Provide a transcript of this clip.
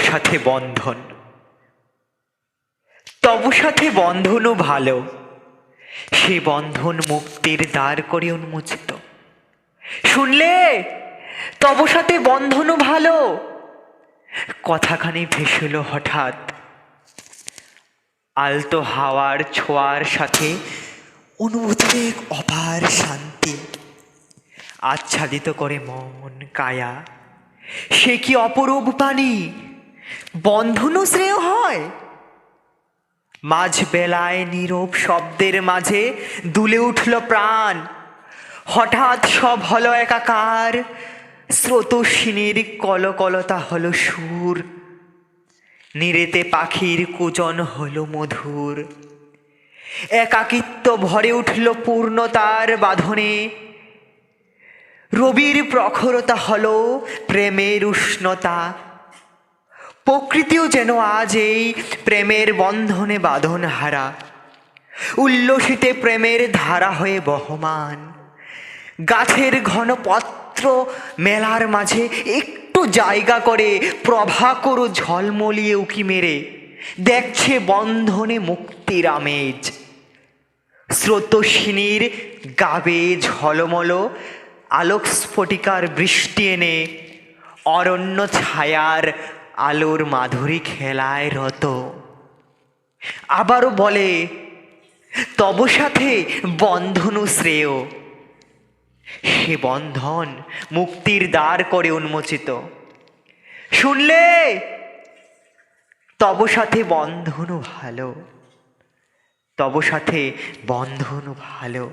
সাথে বন্ধন। তব সাথে বন্ধনও ভালো। সে বন্ধন মুক্তির দ্বার করে উন্মোচিত। শুনলে? তব সাথে বন্ধনও ভালো। কথাখানি ভেসেল হঠাৎ। আলতো হাওয়ার ছোঁয়ার সাথে অনুভূতির অপার শান্তি। আচ্ছাদিত করে মন কায়া। সে কি অপরূপ পানি বন্ধনও শ্রেয় হয়। মাঝ বেলায় নীরব শব্দের মাঝে দুলে উঠল প্রাণ। হঠাৎ সব হলো একাকার। স্রোতস্বিনীর কলকলতা হলো সুর। নিরেতে পাখির কুজন হলো মধুর। একাকিত্ব ভরে উঠল পূর্ণতার বাঁধনে। রবির প্রখরতা হলো প্রেমের উষ্ণতা। প্রকৃতিও যেন আজ এই প্রেমের বন্ধনে বাঁধন হারা উল্লসিতে প্রেমের ধারা হয়ে বহমান। গাছের ঘন পত্র মেলার মাঝে একটু জায়গা করে প্রভাকর ঝলমলিয়ে উকি মেরে দেখছে বন্ধনে মুক্তির আমেজ। স্রোতস্বিনীর গাবে ঝলমল আলোক স্ফটিকার বৃষ্টি এনে অরণ্য ছায়ার আলোর মাধুরী খেলায় রত। আবারও বলে, তব সাথে বন্ধনু শ্রেয়। সে বন্ধন মুক্তির দ্বার করে উন্মোচিত। শুনলে? তব সাথে বন্ধনও ভালো। তব সাথে বন্ধনও ভালো।